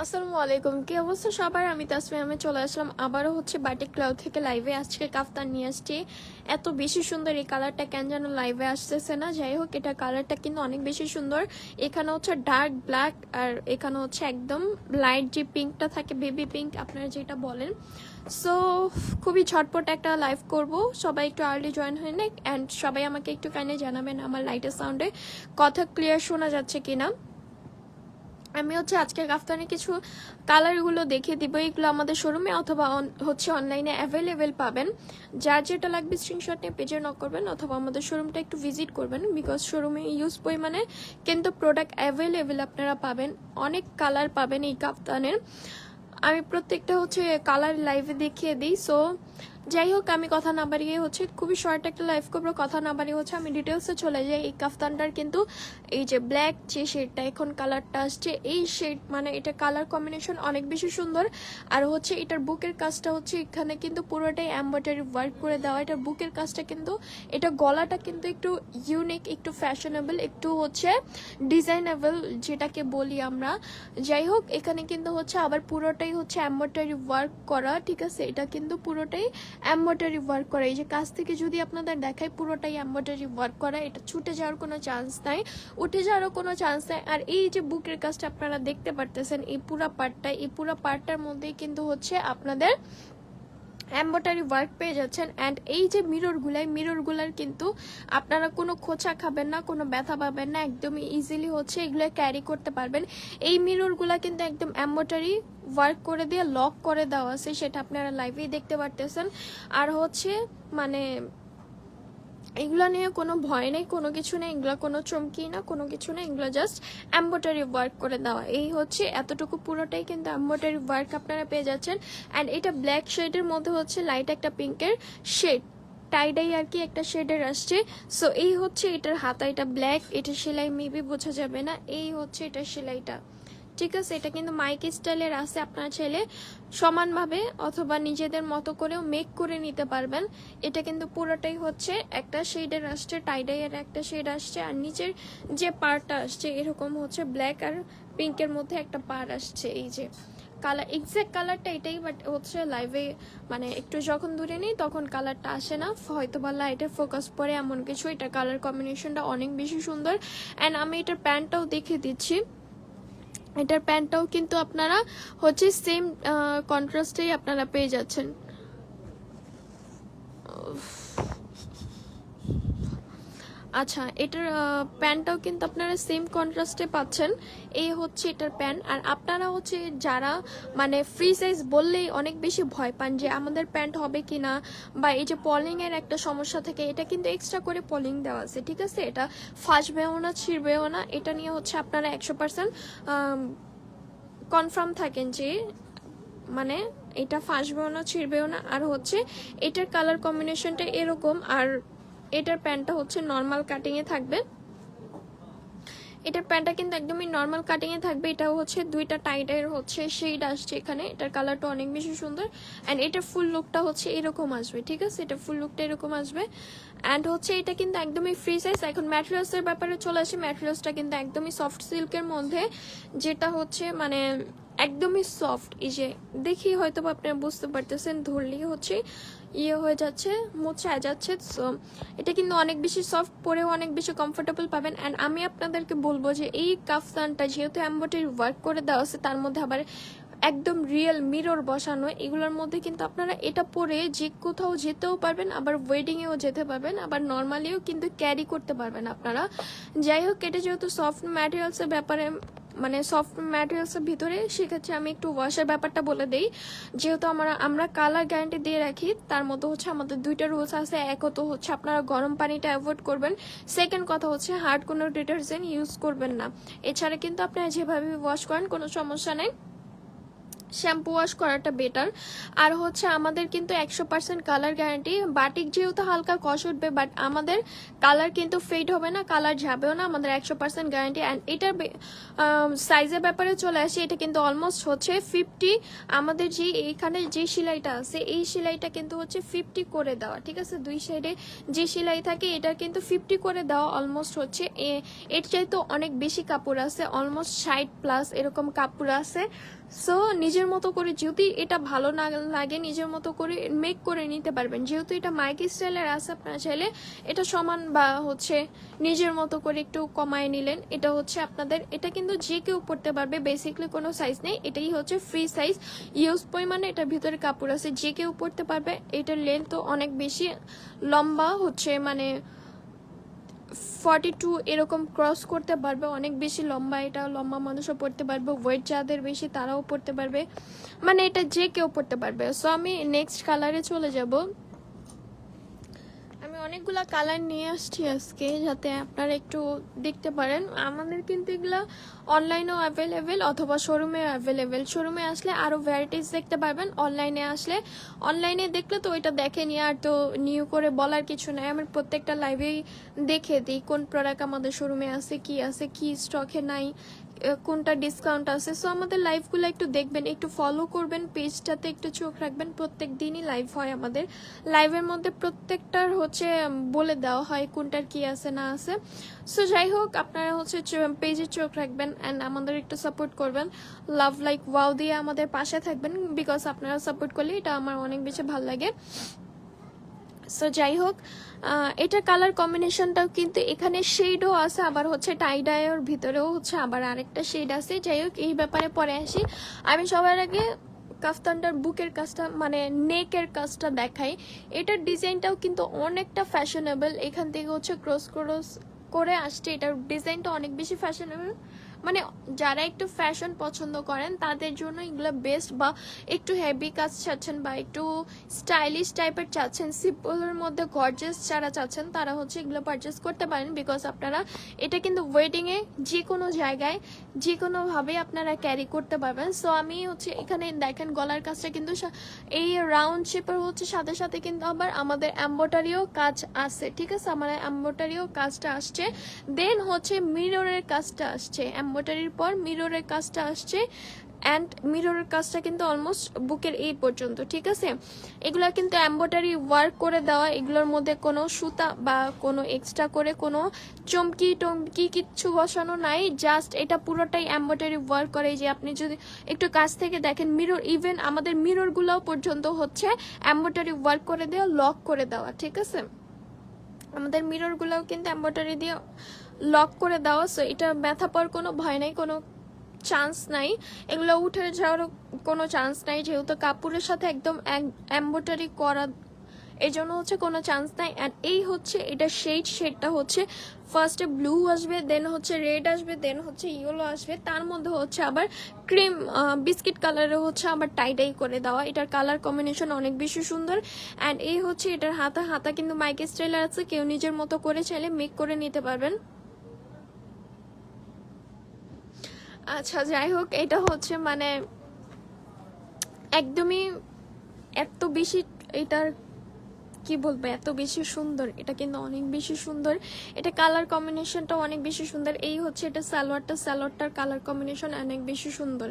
আসসালামু আলাইকুম, কি অবস্থা সবার? আমি তাসমি আমি চলে আসলাম। আবারও হচ্ছে বাটিক ক্লাউড থেকে লাইভে আজকে কাফতান নিয়ে আসছি। এত বেশি সুন্দর এই কালারটা কেন যেন লাইভে আসতেছে না? যাই হোক, এটা কালারটা কিন্তু অনেক বেশি সুন্দর। এখানে হচ্ছে ডার্ক ব্ল্যাক আর এখানে হচ্ছে একদম লাইট যে পিঙ্কটা থাকে বেবি পিঙ্ক আপনারা যেটা বলেন। সো খুবই ঝটপট একটা লাইভ করব। সবাই একটু আর্লি জয়েন হয়ে নেক অ্যান্ড সবাই আমাকে একটু কাইনে জানাবেন আমার লাইটের সাউন্ডে কথা ক্লিয়ার শোনা যাচ্ছে কিনা? আমি হচ্ছে আজকের কাফতানে কিছু কালারগুলো দেখিয়ে দিব। এগুলো আমাদের শোরুমে অথবা হচ্ছে অনলাইনে অ্যাভেলেবেল পাবেন। যার যেটা লাগবে স্ক্রিনশট নিয়ে পেজে নক করবেন অথবা আমাদের শোরুমটা একটু ভিজিট করবেন বিকজ শোরুমে ইউজ পরিমাণে কিন্তু প্রোডাক্ট অ্যাভেলেবেল আপনারা পাবেন। অনেক কালার পাবেন এই কাফতানের। আমি প্রত্যেকটা হচ্ছে কালার লাইভে দেখিয়ে দিই। সো যাই হোক, আমি কথা না বাড়িয়ে হচ্ছে খুবই শর্ট একটা লাইফ করব। কথা না বাড়িয়ে হচ্ছে আমি ডিটেলসে চলে যাই। এই কাফতানটার কিন্তু এই যে ব্ল্যাক যে শেডটা এখন কালারটা আসছে, এই শেড মানে এটা কালার কম্বিনেশন অনেক বেশি সুন্দর। আর হচ্ছে এটার বুকের কাজটা হচ্ছে এখানে কিন্তু পুরোটাই এম্ব্রয়ডারি ওয়ার্ক করে দেওয়া। এটার বুকের কাজটা কিন্তু, এটা গলাটা কিন্তু একটু ইউনিক একটু ফ্যাশনেবল একটু হচ্ছে ডিজাইনেবল যেটাকে বলি আমরা। যাই হোক, এখানে কিন্তু হচ্ছে আবার পুরোটাই হচ্ছে এম্ব্রয়ডারি ওয়ার্ক করা, ঠিক আছে? এটা কিন্তু পুরোটাই এম্ব্রয়ডারি ওয়ার্ক করা, এই যে কাছ থেকে যদি আপনাদের দেখায় পুরোটাই এম্ব্রয়ডারি ওয়ার্ক করা, এটা ছুটে যাওয়ার কোনো চান্স নাই। উঠে যাওয়ারও কোনো চান্স নাই। আর এই যে বুকের কাজটা আপনারা দেখতে পারতেছেন, এই পুরা পার্টটা এই পুরা পার্টটার মধ্যেই কিন্তু হচ্ছে আপনাদের এম্ব্রয়ডারি ওয়ার্ক পেয়ে যাচ্ছেন। অ্যান্ড এই যে মিররগুলাই মিররগুলার কিন্তু আপনারা কোনো খোঁচা খাবেন না, কোনো ব্যথা পাবেন না, একদমই ইজিলি হচ্ছে, এগুলো ক্যারি করতে পারবেন। এই মিররগুলা কিন্তু একদম এম্ব্রয়ডারি ওয়ার্ক করে দিয়ে লক করে দেওয়া আছে, সেটা আপনারা লাইভেই দেখতে পারতেছেন। আর হচ্ছে মানে এগুলো নিয়ে কোনো ভয় নেই, কোনো কিছু নেই, এগুলো কোনো চমকি না, কোনো কিছু নেই, এগুলো জাস্ট এম্ব্রয়ডারি ওয়ার্ক করে দেওয়া। এই হচ্ছে এতটুকু পুরোটাই কিন্তু এম্ব্রয়ডারি ওয়ার্ক আপনারা পেয়ে যাচ্ছেন। অ্যান্ড এটা ব্ল্যাক শেডের মধ্যে হচ্ছে লাইট একটা পিঙ্কের শেড টাইডাই আর কি একটা শেডের আসছে। সো এই হচ্ছে এটার হাতা এটা ব্ল্যাক এটা সেলাই মেবি বোঝা যাবে না। এই হচ্ছে এটার সেলাইটা। ঠিক আছে, এটা কিন্তু মাইক স্টাইলের আছে, আপনার ছেলে সমানভাবে অথবা নিজেদের মতো করেও মেক করে নিতে পারবেন। এটা কিন্তু পুরোটাই হচ্ছে একটা শেডের আসছে টাইডাইয়ের একটা শেড আসছে, আর নিচের যে পারটা আসছে, এরকম হচ্ছে ব্ল্যাক আর পিঙ্কের মধ্যে একটা পার আসছে, এই যে। কালার এক্স্যাক্ট কালারটা এটাই বাট হচ্ছে লাইভে মানে একটু যখন দূরে নেই, তখন কালারটা আসে না। হয়তো বা লাইটের ফোকাস পরে এমন কিছু, এটা কালার কম্বিনেশনটা অনেক বেশি সুন্দর। অ্যান্ড আমি এটার প্যান্টটাও দেখে দিচ্ছি। এটার প্যান্টটাও কিন্তু আপনারা হচ্ছে সেম কন্ট্রাস্টেই আপনারা পেয়ে যাচ্ছেন। আচ্ছা এটার প্যান্টটাও কিন্তু আপনারা সেম কন্ট্রাস্টে পাচ্ছেন। এই হচ্ছে এটার প্যান্ট আর আপনারা হচ্ছে যারা মানে ফ্রি সাইজ বললেই অনেক বেশি ভয় পান যে আমাদের প্যান্ট হবে কি না বা এই যে পলিং এর একটা সমস্যা থাকে, এটা কিন্তু এক্সট্রা করে পলিং দেওয়া আছে, ঠিক আছে? এটা ফাঁসবেও না, ছিঁড়বেও না, এটা নিয়ে হচ্ছে আপনারা একশো পার্সেন্ট কনফার্ম থাকেন যে মানে এটা ফাঁসবেও না, ছিঁড়বেও না। আর হচ্ছে এটার কালার কম্বিনেশনটা এরকম। আর এটার প্যান্টটা হচ্ছে নর্মাল কাটিংয়ে থাকবে। এটার প্যান্টটা কিন্তু একদমই নর্মাল কাটিংয়ে থাকবে। এটা হচ্ছে দুইটা টাইটের হচ্ছে শেড আসছে এখানে। এটার কালারটা অনেক বেশি সুন্দর। অ্যান্ড এটার ফুল লুকটা হচ্ছে এরকম আসবে, ঠিক আছে? এটা ফুল লুকটা এরকম আসবে। অ্যান্ড হচ্ছে এটা কিন্তু একদমই ফ্রি সাইজ এখন ম্যাটেরিয়ালসের ব্যাপারে চলে আসে। ম্যাটেরিয়ালসটা কিন্তু একদমই সফট সিল্কের মধ্যে। যেটা হচ্ছে মানে একদমই সফট এই যে, দেখি হয়তো আপনারা বুঝতে পারতেছেন, ধরলেই হচ্ছে ইয়ে হয়ে যাচ্ছে মোচা যাচ্ছে। সো এটা কিন্তু অনেক বেশি সফট পরেও অনেক বেশি কমফোর্টেবল পাবেন। অ্যান্ড আমি আপনাদেরকে বলব যে, এই কাফতানটা যেহেতু এম্বয়ডারি ওয়ার্ক করে দেওয়া আছে তার মধ্যে আবার একদম রিয়েল মিরর বসানো, এগুলোর মধ্যে কিন্তু আপনারা এটা পরে যে কোথাও যেতেও পারবেন, আবার ওয়েডিংয়েও যেতে পারবেন, আবার নর্মালিও কিন্তু ক্যারি করতে পারবেন আপনারা। যাই হোক, এটা যেহেতু সফট ম্যাটেরিয়ালসের ব্যাপারে মানে সফট ম্যাটেরিয়ালসের ভিতরে, সেক্ষেত্রে আমি একটু ওয়াশের ব্যাপারটা বলে দেই। যেহেতু আমরা আমরা কালার গ্যারান্টি দিয়ে রাখি, তার মধ্যে হচ্ছে আমাদের দুইটা রুলস আছে। এক তো হচ্ছে আপনারা গরম পানিটা অ্যাভয়েড করবেন। সেকেন্ড কথা হচ্ছে হার্ড কোনো ডিটারজেন্ট ইউজ করবেন না। এছাড়া কিন্তু আপনারা যেভাবে ওয়াশ করেন, কোনো সমস্যা নেই। শ্যাম্পু ওয়াশ করাটা বেটার আর হচ্ছে আমাদের কিন্তু একশো পার্সেন্ট কালার গ্যারান্টি বাটিক যেহেতু হালকা কষ উঠবে বাট আমাদের কালার কিন্তু ফেড হবে না কালার যাবেও না, আমাদের একশো পার্সেন্ট গ্যারান্টি অ্যান্ড এটার সাইজের ব্যাপারে চলে আসে, এটা কিন্তু অলমোস্ট হচ্ছে ফিফটি আমাদের যে এইখানে যে সেলাইটা আছে, এই সেলাইটা কিন্তু হচ্ছে ফিফটি করে দেওয়া, ঠিক আছে? দুই সাইডে যে সেলাই থাকে, এটা কিন্তু ফিফটি করে দেওয়া অলমোস্ট হচ্ছে। এর চাইতে অনেক বেশি কাপড় আছে অলমোস্ট ষাট প্লাস এরকম কাপড় আছে। সো নিজের মতো করে যদি এটা ভালো না লাগে, নিজের মতো করে মেক করে নিতে পারবেন। যেহেতু এটা মাইকি স্টাইলের আছে, আপনারা চাইলে এটা সমান বা হচ্ছে নিজের মতো করে একটু কমায় নিলেন। এটা হচ্ছে আপনাদের, এটা কিন্তু যে কেউ পড়তে পারবে বেসিকলি কোনো সাইজ নেই। এটাই হচ্ছে ফ্রি সাইজ ইউজ পরিমাণে এটার ভিতরে কাপড় আছে। যে কেউ পড়তে পারবে, এটার লেন্থ অনেক বেশি। লম্বা হচ্ছে মানে ফর্টি টু এরকম ক্রস করতে পারবে, অনেক বেশি লম্বা এটা লম্বা মানুষও পড়তে পারবে ওয়েট যাদের বেশি তারাও পড়তে পারবে মানে এটা যে কেউ পড়তে পারবে। সো আমি নেক্সট কালারে চলে যাব। অনেকগুলা কালার নিয়ে আসছি আজকে, যাতে আপনারা একটু দেখতে পারেন। আমাদের কিন্তু এগুলা অনলাইনেও অ্যাভেলেবেল অথবা শোরুমে অ্যাভেলেবেল শোরুমে আসলে আরও ভ্যারাইটিস দেখতে পারবেন অনলাইনে আসলে। অনলাইনে দেখলে তো ওইটা দেখেনি আর তো নিউ করে বলার কিছু নাই। আমার প্রত্যেকটা লাইভেই দেখে দিই, কোন প্রোডাক্ট আমাদের শোরুমে আছে, কি আছে, কি স্টকে নাই। কোনটা ডিসকাউন্ট আছে? সো আমাদের লাইভগুলো একটু দেখবেন, একটু ফলো করবেন পেজটাতে একটু চোখ রাখবেন। প্রত্যেক দিনই লাইভ হয় আমাদের। লাইভের মধ্যে প্রত্যেকটার হচ্ছে বলে দেওয়া হয় কোনটার কি আছে, না আছে। সো যাই হোক, আপনারা হচ্ছে পেজে চোখ রাখবেন অ্যান্ড আমাদের একটু সাপোর্ট করবেন। লাভ লাইক ওয়াও দিয়ে আমাদের পাশে থাকবেন বিকজ আপনারা সাপোর্ট করলে এটা আমার অনেক বেশি ভালো লাগে। সো যাই হোক এটার কালার কম্বিনেশনটাও কিন্তু এখানে শেডও আছে, আবার হচ্ছে টাইডাইয়ের ভিতরেও হচ্ছে আবার আরেকটা শেড আছে। যাই হোক এই ব্যাপারে পরে আসি। আমি সবার আগে কাফতানটার বুকের কাজটা মানে নেকের কাজটা দেখাই। এটার ডিজাইনটাও কিন্তু অনেকটা ফ্যাশনেবল এখান থেকে হচ্ছে ক্রস ক্রস করে আসছে। এটার ডিজাইনটা অনেক বেশি ফ্যাশনেবল মানে যারা একটু ফ্যাশন পছন্দ করেন, তাদের জন্য এগুলো বেস্ট বা একটু হেভি কাজ চাচ্ছেন বা একটু স্টাইলিশ টাইপের চাচ্ছেন সিম্পলের মধ্যে গর্জেস যারা চাচ্ছেন, তারা হচ্ছে এগুলো পারচেস করতে পারেন বিকজ আপনারা এটা কিন্তু ওয়েডিংয়ে যে কোনো জায়গায় যে কোনোভাবে আপনারা ক্যারি করতে পারবেন। সো আমি হচ্ছে এখানে দেখেন গলার কাজটা কিন্তু এই রাউন্ড শেপের হচ্ছে সাথে সাথে কিন্তু আবার আমাদের অ্যাম্বোটারিও কাজ আছে, ঠিক আছে? আমার অ্যাম্বোটারিও কাজটা আসছে। দেন হচ্ছে মিররের কাজটা আসছে। অ্যাম্বোটারির পর মিররের কাজটা আসছে অ্যান্ড মিররের কাজটা কিন্তু অলমোস্ট বুকের এই পর্যন্ত, ঠিক আছে? এগুলো কিন্তু অ্যাম্বোটারি ওয়ার্ক করে দেওয়া, এগুলোর মধ্যে কোনো সুতা বা কোনো এক্সট্রা করে কোনো চমকি টমকি কিচ্ছু বসানো নাই জাস্ট এটা পুরোটাই অ্যাম্বোটারি ওয়ার্ক করে। যে আপনি যদি একটু কাছ থেকে দেখেন মিরর ইভেন আমাদের মিররগুলোও পর্যন্ত হচ্ছে অ্যাম্বোটারি ওয়ার্ক করে দেওয়া লক করে দেওয়া, ঠিক আছে? আমাদের মিররগুলোও কিন্তু এম্ব্রয়ডারি দিয়ে লক করে দেওয়া সো এটা ব্যথা পাওয়ার কোনো ভয় নাই, কোনো চান্স নাই। এগুলো উঠে যাওয়ারও কোনো চান্স নাই, যেহেতু কাপড়ের সাথে একদম এম্ব্রয়ডারি করা এই জন্য হচ্ছে কোনো চান্স নাই। অ্যান্ড এই হচ্ছে, এটা শেড শেডটা হচ্ছে ফার্স্টে ব্লু আসবে দেন হচ্ছে রেড আসবে দেন হচ্ছে ইয়েলো আসবে। তার মধ্যে হচ্ছে আবার ক্রিম বিস্কিট কালারে হচ্ছে আবার টাইটাই করে দেওয়া। এটার কালার কম্বিনেশন অনেক বেশি সুন্দর। অ্যান্ড এই হচ্ছে, এটার হাতা হাতা কিন্তু মাইকে স্টাইলার আছে, কেউ নিজের মতো করে চাইলে মেক করে নিতে পারবেন। আচ্ছা যাই হোক, এটা হচ্ছে মানে একদমই এত বেশি এটার, কি বলব, এত বেশি সুন্দর, এটা কিন্তু অনেক বেশি সুন্দর। এটা কালার কম্বিনেশনটা অনেক বেশি সুন্দর। এই হচ্ছে এটা সালোয়ারটা, সালোয়ারটার কালার কম্বিনেশন অনেক বেশি সুন্দর।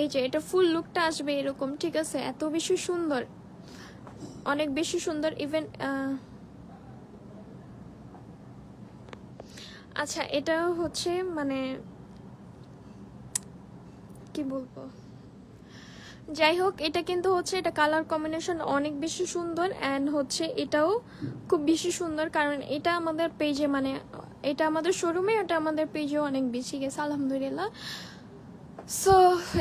এই যে, এটা ফুল লুকটা আসবে এরকম, ঠিক আছে? এত বেশি সুন্দর, অনেক বেশি সুন্দর ইভেন আচ্ছা এটা হচ্ছে মানে কি বলব? যাই হোক এটা কিন্তু হচ্ছে, এটা কালার কম্বিনেশন অনেক বেশি সুন্দর অ্যান্ড হচ্ছে এটাও খুব বেশি সুন্দর কারণ এটা আমাদের পেজে মানে এটা আমাদের শোরুমে এটা আমাদের পেজেও অনেক বেশি গেছে, আলহামদুলিল্লাহ। সো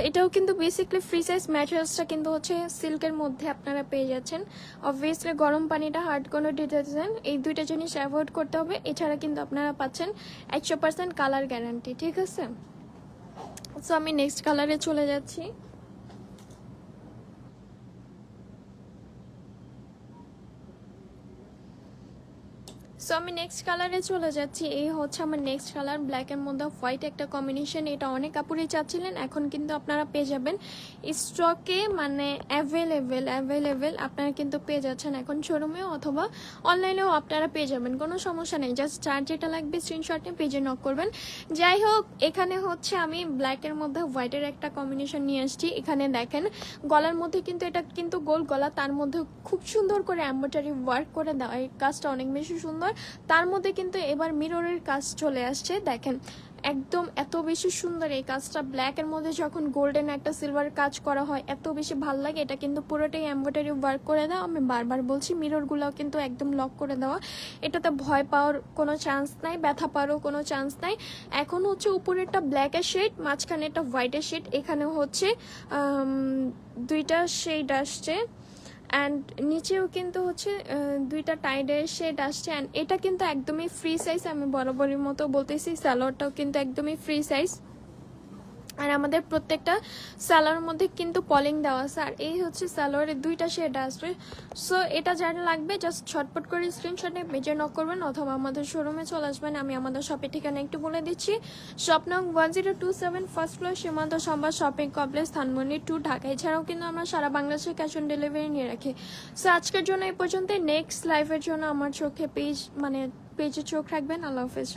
এটাও কিন্তু বেসিকলি ফ্রি সাইজ ম্যাটেরিয়ালসটা কিন্তু হচ্ছে সিল্কের মধ্যে আপনারা পেয়ে যাচ্ছেন। অবভিয়াসলি গরম পানিটা হার্ড কোনো ডিটারজেন্ট এই দুইটা জিনিস অ্যাভয়েড করতে হবে। এছাড়া কিন্তু আপনারা পাচ্ছেন একশো পার্সেন্ট কালার গ্যারান্টি ঠিক আছে? সো আমি নেক্সট কালারে চলে যাচ্ছি। সো আমি নেক্সট কালারে চলে যাচ্ছি। এই হচ্ছে আমার নেক্সট কালার ব্ল্যাকের মধ্যে হোয়াইট একটা কম্বিনেশন এটা অনেক কাপড়ই চাচ্ছিলেন, এখন কিন্তু আপনারা পেয়ে যাবেন। স্টকে মানে অ্যাভেলেবেল অ্যাভেলেবেল আপনারা কিন্তু পেয়ে যাচ্ছেন এখন শোরুমেও অথবা অনলাইনেও আপনারা পেয়ে যাবেন, কোনো সমস্যা নেই। জাস্ট চার যেটা লাগবে স্ক্রিনশট নিয়ে পেজে নক করবেন। যাই হোক, এখানে হচ্ছে আমি ব্ল্যাকের মধ্যে হোয়াইটের একটা কম্বিনেশন নিয়ে আসছি। এখানে দেখেন, গলার মধ্যে কিন্তু এটা কিন্তু গোল গলা, তার মধ্যে খুব সুন্দর করে এম্ব্রয়ডারি ওয়ার্ক করে দেওয়া। এই কাজটা অনেক বেশি সুন্দর। তার মধ্যে কিন্তু এবার মিররের কাজ চলে আসছে। দেখেন, একদম এত বেশি সুন্দর এই কাজটা। ব্ল্যাকের মধ্যে যখন গোল্ডেন একটা সিলভার কাজ করা হয়, এত বেশি ভালো লাগে। এটা কিন্তু পুরোটাই এম্ব্রয়ডারি ওয়ার্ক করে দেওয়া। আমি বারবার বলছি, মিররগুলোও কিন্তু একদম লক করে দেওয়া। এটাতে ভয় পাওয়ার কোনো চান্স নাই, ব্যথা পাওয়ারও কোনো চান্স নাই। এখন হচ্ছে উপরে উপরেরটা ব্ল্যাকের শেড মাঝখানে একটা হোয়াইটের শেড এখানে হচ্ছে দুইটা শেড আসছে। অ্যান্ড নিচেও কিন্তু হচ্ছে দুইটা টাইডের শেড আসছে অ্যান্ড এটা কিন্তু একদমই ফ্রি সাইজ আমি বরাবরের মতো বলতেছি স্যালোয়ারটাও কিন্তু একদমই ফ্রি সাইজ আর আমাদের প্রত্যেকটা স্যালোয়ার মধ্যে কিন্তু পলিং দেওয়া আছে। আর এই হচ্ছে স্যালোয়ারের দুইটা শেড আসবে। সো এটা যারা লাগবে জাস্ট ছটপট করে স্ক্রিনশট নিয়ে পেজে নক করবেন অথবা আমাদের শোরুমে চলে আসবেন। আমি আমাদের শপের ঠিকানা একটু বলে দিচ্ছি। শপ নং one zero two seven first floor Simanta Sambad shopping complex Dhanmondi two Dhaka. এছাড়াও কিন্তু আমরা সারা বাংলাদেশে ক্যাশ অন ডেলিভারি নিয়ে রাখি। সো আজকের জন্য এই পর্যন্ত নেক্সট লাইভের জন্য আমার চোখে পেজ মানে পেজে চোখ রাখবেন। আল্লাহ হাফেজ।